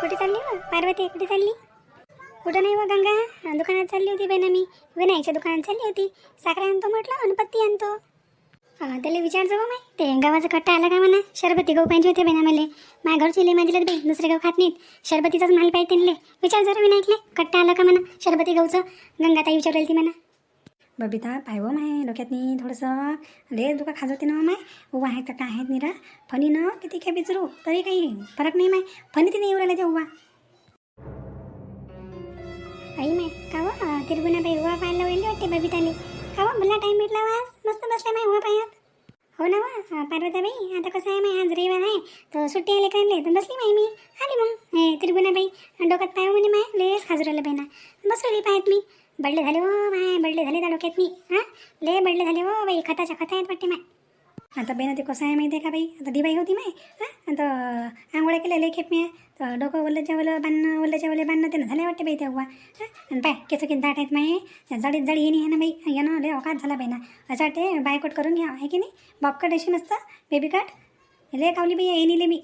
कुठे चालली व? पार्वती कुठे चालली? कुठं नाही व गंगा? दुकानात चालली होती बहिणा मी विनायकच्या दुकानात चालली होती. साखर आणतो म्हटलं आणि पत्ती आणतो त्याला विचारतो बा माय ते गावाचा कट्टा आला का म्हणा? शरबती गहू पाहिजे होते बहिणा मला माझ्या घरचे लय माझे बाई दुसरे गहू खात नाहीत. शरबतीचाच माल पाहिजे त्यांना विचार जरा विनायकले. कट्टा आला का म्हणा शरबती गहूचं? गंगाताई विचारेल ती म्हणा. बबिता पाय हो माय डोक्यातनी थोडंसं लय दुका खाजवते ना माय उभा आहे का काय आहेत निरा फणी ना किती काय बिचरू तरी काही फरक नाही माय फणी तिने येऊ राहिला ते उभा आई माय का व तिरगुना बाई उभा पाहायला वळली वाटते बबिताले का व मला टाईम भेटला वास मस्त बसला माय उभा पायात हो ना वा पार्वताबाई आता कसं आहे माय आज रविवार आहे तर सुट्टी आले काढले तर बसली माय मी आली मग हे त्रिगुणाबाई डोक्यात पाय म्हणे माय लेस बाई ना बसवली पायात मी बडले झाले हो माय बडले झाले त्या डोक्यात मी हां? ले बडले झाले हो बाई खताच्या खता आहेत वाटते माय. आता बेना ते कसं आहे माहिती आहे का बाई? आता दिबाई होती माय. हां? तर आंघोळ्या केल्या लय खेप मी. तर डोकं ओल्याच्या वलं बांधणं ओल्याच्या वले बांधणं त्यानं झालं वाटते बाई त्या उभा हां? आणि पाय केस किती दाट आहेत माय. त्या जाडीत जाडी येणे आहे ना बाई येणं लय अवकात झाला बाई ना असं वाटते बायकोट करून घ्या आहे की नाही? बॉब कट अशी मस्त बेबी कट लय कावली बाई येणीले मी.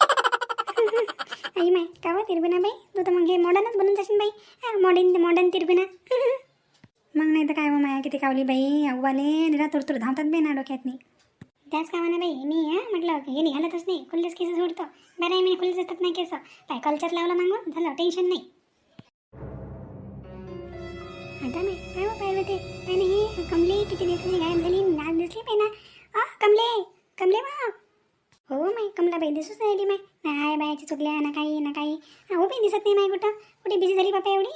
आई माय का व तिरगुणा बाई? तू तर मग हे मॉडर्नच बनून जाशील बाई. Modern modern तिरबिना. मग नाही तर काय हो माया किती कावली बाई अव्वाले निरा तुरतुर धावतात बाई ना डोक्यात नाही त्याच कामाने बाई मी हां म्हटलं हे निघालतच नाही खुल्लेच केस सोडतो. बरं आहे मी खुल्लेच असतात नाही केस. काय कल्चर लावलं मग हो? झालं टेन्शन नाही. आता नाही काय हो पाहिलं ते काय नाही कमले किती दिवसाची गायब झाली आज दिसली पाहिजे ना. कमले कमले वा हो, हो माय कमला बाई दिसूच नाही राहिली माय. नाही आहे बायाची चुकल्या ना काही ना काही. हो बाई दिसत नाही माय कुठं? कुठे बिझी झाली बापा एवढी?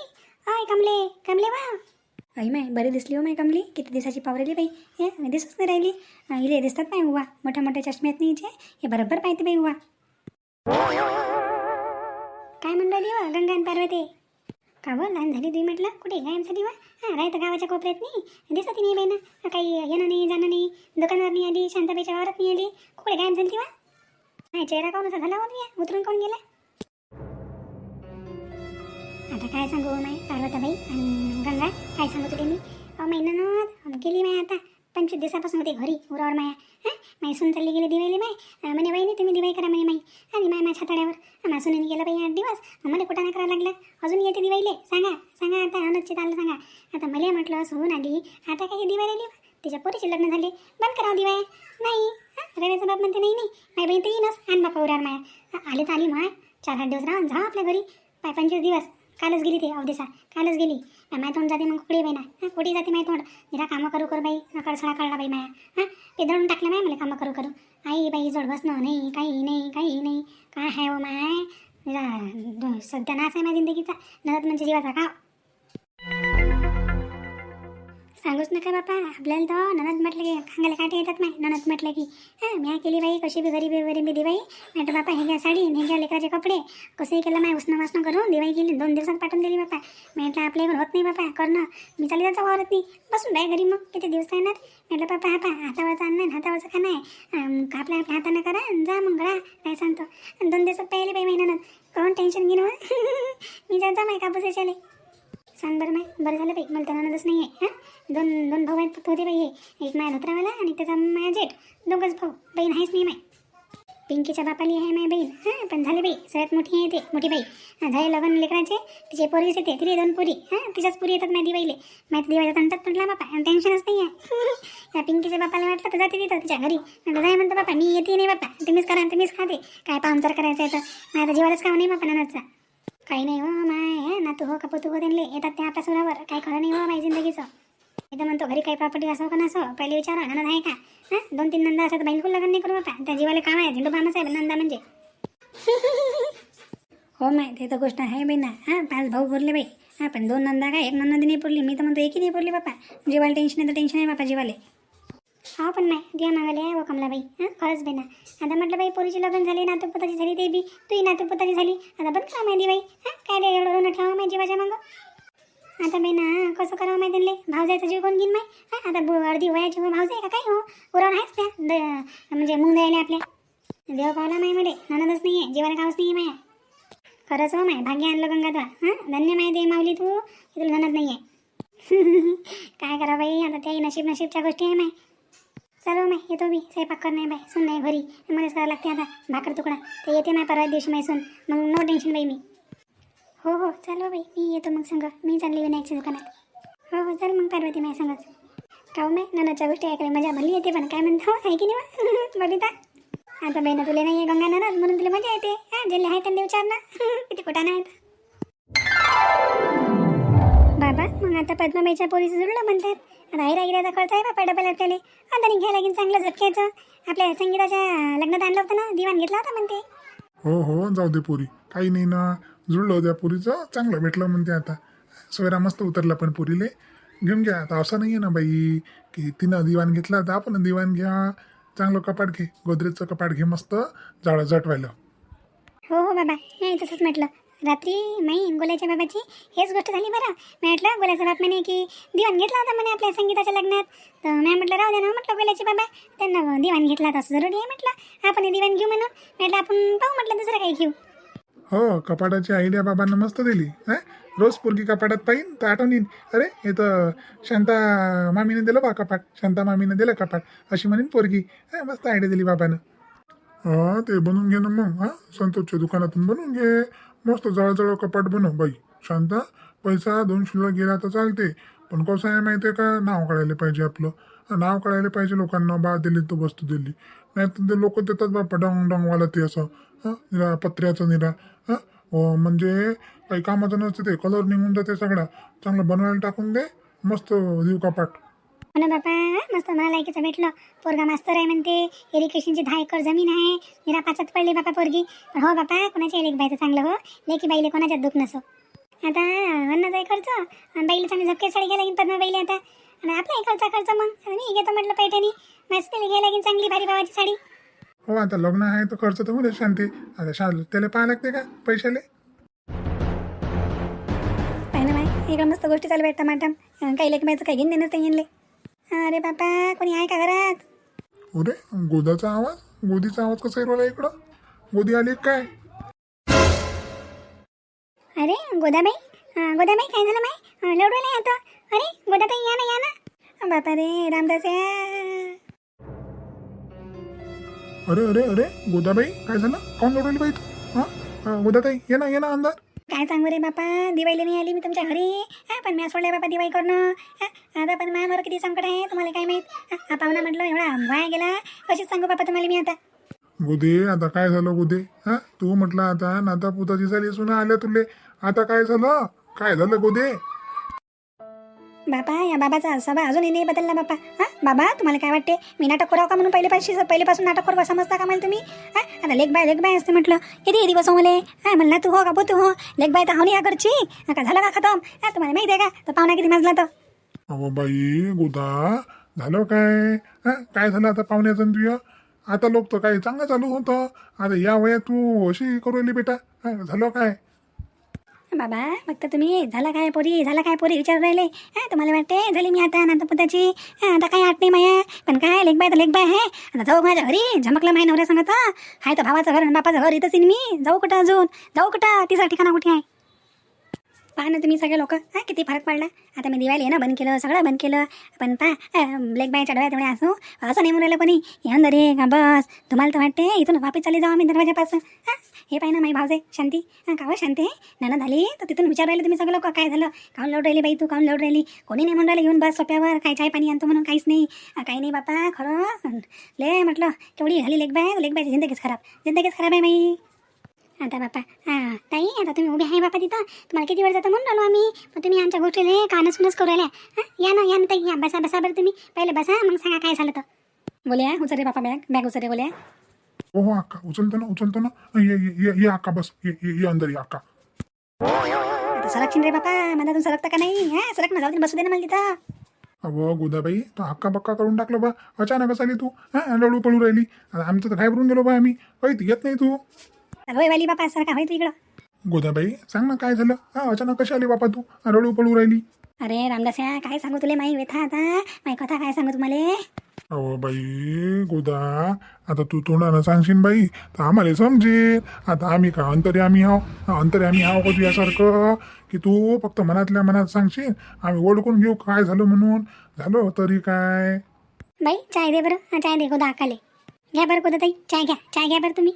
आय कमले कमले वा. आई माय बरी दिसली हो माय कमली. किती दिवसाची पावरली बाई. हे दिसूच नाही राहिली. इले दिसतात बाई उवा. मोठ्या मोठ्या चष्म्यात नाही हे बरोबर पाहिजे बाई उवा. काय म्हणून राहिली वा गंगा आणि पार्वती? का व लहान झाली तुम्ही म्हटलं? कुठे गायमसाठी झाली वा? हां राहतं गावाच्या कोपऱ्यात नाही दिसत नाही बाई ना. काही येणं नाही जाणं नाही. दुकानावर नाही आली शांताबाईच्या वावरात नाही आली. कुठे गायम झाली ती वा? नाही चेहरा कोण असा झाला होता उतरून कोण गेला? आता काय सांगू हो माई पार्वताबाई आणि गंगा काय सांगू तुला मी? अहो महिन्यानं गेली माय आता. पंचवीस दिवसापासून होते घरी उरावर माया. हां? माई सून चालली गेली दिवाळी माय म्हणे बाई नाही तुम्ही दिवाळी करा म्हणे माई. आणि माय माझ्या छाताड्यावर. मा सुनेने गेलं बाई आठ दिवस. मला कुठं नाही करायला लागलं? अजून येते दिवाळीले. सांगा सांगा आता अनुचित आलं सांगा. आता मला म्हटलं सून आली. आता काय दिवाळी आली? तिच्या पोरीचे लग्न झाले. बंद करावं दिवाय नाही हां रव्याचा बाप म्हणते नाही नाही माय बहीण तर येईनच. आण बापा उरार माया. आले तर आली माय. चार आठ दिवस राहून जा आपल्या घरी. पाय पंचवीस दिवस. कालच गेली ते अवधेसा कालच गेली. माय तोंड जाते मग कुठे बाई ना. हां कुठे जाते माय तोंड? निरा कामं करू करू बाई. कळसळा कळला बाई माया. हां पेदळून टाकलं माय मला कामं करू करू. आई बाई जोड बसणं नाही काही नाही काही नाही. काय आहे ओ माय? निरा सध्या नाच आहे माझ्या जिंदगीचा. नरत म्हणजे जीवाचा का सांगूच नका बापा. आपल्याला तर ननद म्हटलं की खांगाला काटे येतात नाही ननद म्हटलं की हां म्या केली बाई कशी बी गरीबी गरीबी दिवाई तर बापा हे घ्या साडी हे घ्या लेकराचे कपडे. कसंही केलं माय उष्ण वासणं करून दिवाळी केली दोन दिवसात पाठवून दिली बापा. म्हटलं आपल्याकडे होत नाही बापा करणं. मी चालली जायचं वावरत नाही. बसून बाय घरी मग किती दिवस येणार म्हटलं बापा हा पा हातावरचं अन्न आहे, हातावरचं खाणं आहे. आपल्या आपल्या हातानं करा आणि जा मग घरा काय सांगतो. दोन दिवसात पाहिले बाई महिन्यानं कोण टेन्शन घेणं मी जायचं माय कापूस याच्याले. सांग बरं माय बरं झालं बाई मला तर ननदच नाही आहे हां? दोन दोन भाऊ आहेत फक्त होते बाई हे. एक माया धोत्रावाला आणि त्याचा माया जेठ. दोघंच भाऊ. बहीण आहेच नाही माय पिंकीच्या बापाली आहे माय बहीण हां? पण झाले बाई सगळ्यात मोठी आहे ते मोठी बाई. हां झाले लग्न लेकराचे तिचे पोरीच येते तिथे दोन पुरी हां? तिच्याच पुरी येतात माहिती बाईले माहिती दिवाळीचा तंटात पडला बापा आणि टेन्शनच नाही आहे या पिंकीच्या बापाला वाटलं तर जाते तिथं तिच्या घरी. म्हटलं जाय म्हणतो बापा मी येते नाही बापा तुम्हीच करा तुम्हीच खाते. काय पाहुणचार करायचं आहे तर? माझ्या जीवालाच काम नाही बापा नानाचा काही नाही हो माय ना तू हो का तू हो त्यांले. येतात त्या आपल्या सुरावर काय खरं नाही हो माझ्या जिंदगीचं. इथं म्हणतो घरी काही प्रॉपर्टी असो का नसो पहिले विचारा नंद आहे का? हां? दोन तीन नंदा असतात बिलकुल लग्न नाही करू बापा? त्या जीवाला काम आहे झेंडू बामच आहे नंदा म्हणजे. हो माय ते तर गोष्ट आहे बाई ना. हां पाच भाऊ पुरले बाई. हां पण दोन नंदा काय? एक नंदा नाही पुरली मी तर म्हणतो एकही नाही पुरली बापा. जीवाला टेन्शन आहे तर टेन्शन आहे बापा जीवाले. हा पण नाही. दिया मागाले आहे कमलाबाई. हां खरंच बे ना. आता म्हटलं बाई पोरीची लग्न झाली नातूपुताची झाली ते बी तूही नातूपुताची झाली. आता बंद करा माहिती बाई? हां काय दे एवढं ऋण ठेवा माहिती माझ्या मग? आता बाई ना कसं करावं माहिती त्यांना भावजायचा जीव कोण घेईन माय हां आता ब अर्धी वयाची हो भावजाय का काय हो? उरावर आहेच त्या द म्हणजे मुंग द्यायला आपल्या. देव पावला माय मले ननदच नाही आहे जीवाला गावच नाही आहे माया. खरंच हो माय भाग्य आणलं गंगाधर. हां धन्य माय दे माऊली तू की तुला ननद नाही आहे काय करा बाई आता त्याही नशीब नशीबच्या गोष्टी आहे माय. चालू माय येतो मी. स्वयंपाक कर नाही बाय सून नाही घरी. मलाच करावं लागते आता. भाकर तुकडा. ते येते नाही परवा दिवशी माय सून. मग नो टेन्शन बाई मी. हो हो. चालू बाई. मी येतो मग संग. मी चालली विनायकच्या दुकानात. हो हो. चल मग पार्वती माय संगच. काऊ माय. ननाच्या गोष्टी ऐकायला मजा भली येते पण काय म्हणतो? हो, आहे की नाही बबिता. आता बहिणा तुला नाही आहे गंगा ननद म्हणून तुला मजा येते. हा ज्याला आहे त्यांना विचार ना. किती कुठं नाही बाबा मग आता पद्माबाईच्या पोलीस जुळलं म्हणतात. आईरा गिराचा खर्च आहे बापा डबल आपल्याला. आता घ्यायला लागेल चांगलं झटक्याचं आपल्या संगीताच्या लग्नात आणलं होतं ना दिवाण घेतला होता म्हणते. हो हो जाऊ दे पोरी. काही नाही ना. जुळलं त्या पोरीचं. चांगलं भेटलं म्हणते आता. सोयरा मस्त उतरला पण पोरीले. घेऊन घ्या. आता असं नाही आहे ना बाई की तिनं दिवाण घेतला तर आपण दिवाण घ्या. चांगलं कपाट घे. गोदरेजचं कपाट घे मस्त. जाळं जटवायला हो हो बाबा. नाही तसंच म्हटलं. रात्री नाही गोल्याच्या बाबाची हेच गोष्ट झाली बरं. मी म्हटलं गोल्याचा बाप म्हणे की दिवाण घेतला होता म्हणे आपल्या संगीताच्या लग्नात. तर मी म्हटलं राहू द्या ना हो, म्हटलं गोल्याचे बाबा. त्यांना दिवाण घेतला होता असं जरुरी आहे म्हटलं. आपण हे दिवाण घेऊ म्हणून. म्हटलं आपण पाहू म्हटलं दुसरं काही घेऊ. हो कपाटाची आयडिया बाबांना मस्त दिली हा? रोज पोरगी कपाटात पाहिन तर आठवण येईन अरे हे तर शांता मामीने दिलं बा कपाट शांता मामीने दिलं कपाट. अशी म्हणेन पोरगी. हा मस्त आयडिया दिली बाबानं. हा ते बनवून घे ना मग हा? संतोषच्या दुकानातून बनवून घे. मस्त जळजळ कपाट बनव बाई. शांता पैसा दोन शिल्लक गेला तर चालते. पण कसं आहे माहिती आहे का? नाव काढायला पाहिजे आपलं. नाव काढायला पाहिजे लोकांना. बा दिली तर वस्तू दिली. नाही तर ते लोक देतात बापा डंग डंगवाला ते असं. हां निरा पत्र्याचं निरा. हां हो, म्हणजे काही कामाचं नसते ते. कलर निघून जाते सगळा. चांगलं बनवायला टाकून दे. मस्त देऊ कपाट. ना बापा मस्त मला लायकीचं भेटलं. पोरगा मास्तर आहे म्हणते इरिगेशनची दहा एकर जमीन आहे निरा पाचात पडली बापा पोरगी. हो बापा कोणाच्या लेख बाईचं चांगलं हो? लेकी बाईले कोणाच्यात दुःख नसो. आता अन्नाचा खर्च आणि बाईला चांगली झपके साडी घ्यायला लागेल पद्मा बाईले आता. आणि आपला खर्चा खर्च मग. मी घेतो म्हटलं पैठणी. मस्त घ्यायला लागेल चांगली भारी भावाची साडी. हो आता लग्न आहे तर खर्च तर दे शांती. आता शा त्याला पाहा लागते का पैशाले? माय इकडं मस्त गोष्टी चालू आहेत टमाटम. काही लेखबायचं काही घेऊन देणंच ते येणले अरे बापा कोणी आहे का घरात? अरे गोदाचा आवाज? गोदीचा आवाज कसा येऊ इकडं? गोदी आली काय? अरे गोदाबाई अं, गोदाबाई काय झालं माय लवडवलं आता. अरे गोदाताई या ना या ना. बापा रे रामदास या. अरे अरे अरे गोदाबाई काय झालं? कोण लढवली बाई तू हां? गोदाताई ये ना ये ना अंदर काय सांगू रे बापा? दिवाळीला नाही आली मी तुमच्या घरी. हा पण मी सोडल्या बापा दिवाळी करणं. हा आता पण माझ्यावर किती संकट आहे तुम्हाला काय माहीत? हा, पाहुणा म्हटलं एवढा वाया गेला. कशीच सांगू बापा तुम्हाला मी आता? गुदे आता काय झालं गुदे? हा तू म्हटलं आता नाता पुताची झाली सुना आल्या तुले. आता काय झालं? काय झालं गुदे? बापा या बाबाचा स्वभाव अजूनही नाही बदलला बापा हा? बाबा तुम्हाला काय वाटते? मी नाटक करावं का म्हणून पहिलेपासून पहिलेपासून नाटक करू समजता का मला तुम्ही? हा? आता लेख बाय लेख बाय असते म्हटलं. किती दिवस हो मले? हा म्हणला तू हो का तू हो? लेख बाय तर हो नाही घरची. का झालं का खतम? हा तुम्हाला माहिती आहे का? तर पाहुणा किती माजला तर अहो बाई गोदा झालं काय? हां काय झालं आता पाहुण्याचं न तुझ्या? आता लोक तर काय चांगलं चालू होतं. आता या वयात तू अशी करू राहिली बेटा. हां झालं काय? बाबा फक्त तुम्ही झाला काय पोरी झाला काय पोरी विचार राहिले? हा तुम्हाला वाटते झाली मी आता नंतर पुताची आता काय आठ नाही माया. पण काय लेखबाय तर लेखबाय आहे आता जाऊ माझ्या घरी झमकलं माय नवऱ्या सांगत हाय तर भावाचं घर आणि बापाचं घर इथंच मी. जाऊ कुठं अजून? जाऊ कुठं? तिचा ठिकाणा कुठे आहे? पहा ना तुम्ही सगळे लोक. हा किती फरक पडला. आता मी दिवाळी आहे ना बंद केलं सगळं बंद केलं. पण पहा ब्लॅक बायच्या डोळ्यात एवढे असू असं नाही राहिलं कोणी. या रे का बस? तुम्हाला तर वाटते इथून वापस चाली जाऊ आम्ही दरवाजापासून. हा? हे पाहिजे ना माई भावजे शांती. का हो शांती? नाना झाली? तर तिथून विचार राहिले तुम्ही सगळं काय झालं? काऊन लावून राहिली बाई तू काऊन लावून राहिली? कोणी नाही म्हणून राहिलं येऊन बस सोप्यावर काय चाय पाणी आणतो म्हणून काहीच नाही. काही नाही बापा खरं? ले म्हटलं केवढी झाली लेख बाय? लेख बाय जिंदगीच खराब. जिंदगीच खराब आहे माई. आता बापा हां ताई आता तुम्ही उभे आहे बापा तिथं. तुम्हाला किती वेळ जातं म्हणून आलो आम्ही. मग तुम्ही आमच्या गोष्टीला कानसूनच करू राहिल्या. हां या ना या ना ताई या बसा बसा बरं तुम्ही. पहिले बसा मग सांगा काय झालं तर. बोलया उचल रे बापा बॅग बॅग उचल रे हो हो अक्का उचलतो ना उचलतो ना ये ये ये ये अक्का बस ये ये ये अंदर ये अक्का आता सरकशील रे बापा मधातून सरकता का नाही हा सरक ना जाऊ दे ना, बसू दे ना मला तिथं अहो गोदाबाई तो हक्का बक्का करून टाकलं बा अचानकच आली तू हां लढू पळू राहिली आता आमचं तर घाबरून गेलो बा आम्ही काही येत नाही तू होय वाली बापा सरका होय तू इकडं गोदाबाई सांग ना काय झालं हा अचानक कशी आली बापा तू रडू पळू राहिली अरे रामदास्या काय सांगू तुले माई व्यथा आता माई कथा काय सांगू तुम्हाला अहो बाई गोदा. आता तू तोंडानं सांगशील बाई तर आम्हाला समजेल. आता आम्ही का अंतरी आम्ही हाव अंतरी आम्ही हाव का तुझ्यासारखं? की तू फक्त मनातल्या मनात सांगशील? आम्ही ओळखून घेऊ काय झालं म्हणून. झालं तरी काय? बाई चाय दे बरं. चाय दे गोदा आकाले. घ्या बरं गोदा ताई चाय घ्या. चाय घ्या बरं तुम्ही.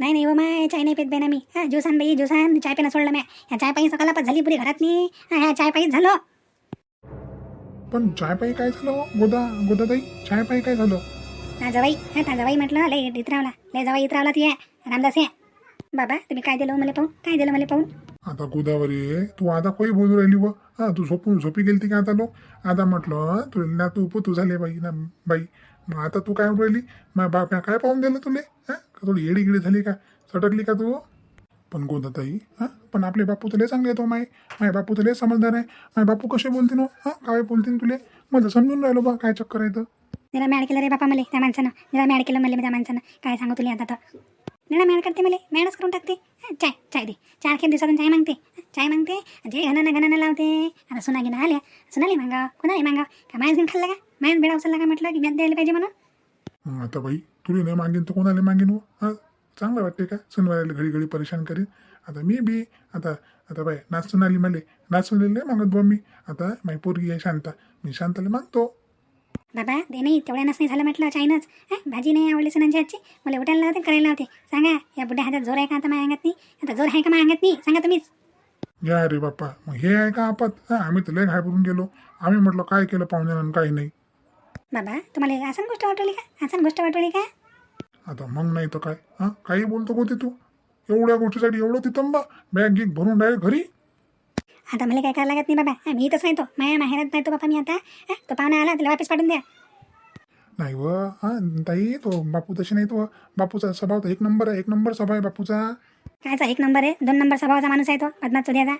नाही नाही हो माय चाय नाही पेत बेना ना मी. हा जोसान बाई जोसान. चाय पिणं सोडलं म्या. ह्या चाय पायी सकाळपास झाली पुरी घरात नाही ह्या चाय पायीच झालं. पण चाय पायी काय झालं हो? गोदा गोदाताई चाय पायी काय झालं? ना जवाई हा ता जवाई म्हटलं लय इतरावला लय जवाई इतरावला ती आहे. रामदास या बाबा तुम्ही काय दिलं हो मला पाहून? काय दिलं मला पाहून? आता गोदावरी तू आता काही बोलू राहिली व? हा तू झोपून झोपी गेलती का आता लोक? आता म्हटलं तू ना तू तू झाले बाई ना बाई. मग आता तू काय म्हणून राहिली? मग बाप काय पाहून दिलं तुले? हा? का थोडी येडी गिडी झाली का? सटकली का तू? पण गोदाताई हा? पण आपले बापू तुले चांगले तो माय. माय बापू तुले समजदार आहे. माय बापू कसे बोलतील हो? हा? काय बोलतील तुले? मला समजून राहिलो बा काय चक्कर आहे तर. निरा मॅड केलं रे बापा मला त्या माणसानं. निरा मॅड केलं मला त्या माणसानं. काय सांगू तुला आता तर. निरा मॅड करते मला मॅडच करून टाकते. हं, चाय चाय दे. चार खेप दिवसातून चाय मागते. हं, चाय मागते. जे घनानं घनानं लावते. आता सुना घेणं आल्या. सुनाली मागाव कुणाला मागाव का मायच घेऊन खाल्ला का? मायच बेडा उचलला का म्हटलं की मी द्यायला पाहिजे म्हणून? मग आता बाई तुला नाही मागेन तर कोणाला मागेन हो? हा? चांगलं वाटते का? सुनवायला घडी घडी परेशान करीन आता मी बी आता आता बाई नाचून आली मले. नाचून नाही मागत बा मी आता माई पोरगी आहे शांता. मी शांताला मागतो. बाबा दे नाही तेवढ्यानंच नाही झालं म्हटलं चायनंच. हां भाजी नाही आवडली सुनांची आजची. मला उठायला लावते करायला लावते. सांगा या बुड्या हातात जोर आहे का आता माझ्या अंगात नाही? आता जोर आहे का माझ्या अंगात नाही? सांगा तुम्हीच. या रे बाप्पा मग हे आहे का आपत? आम्ही तर लय घाबरून गेलो. आम्ही म्हटलं काय केलं पाहुण्यानं काही नाही. बाबा तुम्हाला असं गोष्ट वाटवली का? असं गोष्ट वाटवली का? आता मग नाही तर काय? हा? काही बोलतो होते तू एवढ्या गोष्टीसाठी एवढं तिथं बा बॅग गिग भरून डायरेक्ट घरी? आता मला काय करायला लागत नाही बाबा. मी इथंच नाही तो. माझ्या माहेरात नाही तो बाबा मी आता. हा, तो पाहुणा आला त्याला वापस पाठवून द्या. नाही व. हा ताई तो बापू तशी नाही तो. बापूचा स्वभाव तर एक नंबर आहे. एक नंबर स्वभाव आहे बापूचा. कायचा एक नंबर आहे? दोन नंबर स्वभावाचा माणूस आहे तो बदनाथ चुद्याचा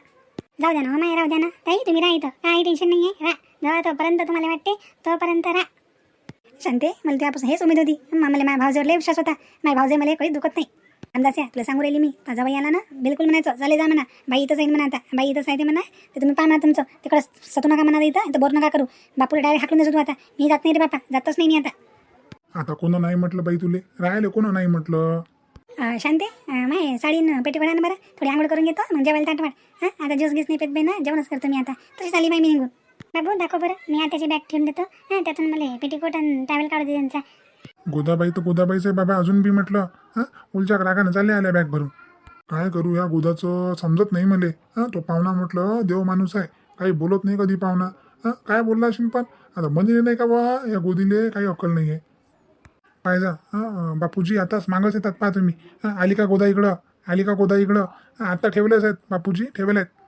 जाऊ द्या ना हो माय राहू द्या ना. ताई तुम्ही राहा इथं. काही टेन्शन नाही आहे राहा तोपर्यंत तुम्हाला वाटते तोपर्यंत राहा. शांते मला त्यापासून हेच उमेद होती. मला माझ्या भावजेवर लय विश्वास होता. माझ्या भावजे मला काही दुखत नाही. अंदाज तुला सांगू राहिली मी माझा बाई आला ना बिलकुल म्हणायचं चाले जा म्हणा बाई इथंच आहे म्हणा आता. बाई इथंच आहे ते म्हणा तर तुम्ही पाहा तुमचं. तिकडं सतू नका म्हणा इथं इथं बोर नका करू. बापूला डायरेक्ट हाकलून देतो तू आता. मी जात नाही रे बापा जातच नाही मी आता. आता कोण नाही म्हटलं बाई तुले? राहिले कोण नाही म्हटलं? शांते माय साडीन पेटी ना बरं. थोडी आंघोळ करून घेतो म्हणजे जेवायला ताटवाड हां आता ज्यूस गीस नाही पेत बाई ना जेवणच करतो मी आता. तशी चाली बाई मी निघून. बाबू दाखव बरं. मी आताची बॅग ठेवून देतो. हां त्यातून मला पेटीकोट आणि टॅवेल काढू दे त्यांचा. गोदाबाई तर गोदाबाईचे बाबा अजून बी म्हटलं. हां उलच्या रागानं चालले आल्या बॅग भरून. काय करू या गोदाचं समजत नाही मले. हां तो पाहुणा म्हटलं देव माणूस आहे. काही बोलत नाही कधी पाहुणा. हां काय बोलला असेल पण आता मंदिर नाही का बा या गोदीले काही अक्कल नाही आहे पाहिजा हां बापूजी आताच मागच येतात पहा तुम्ही. हां आली का गोदा इकडं आली का गोदा इकडं आता ठेवलेच आहेत बापूजी ठेवले आहेत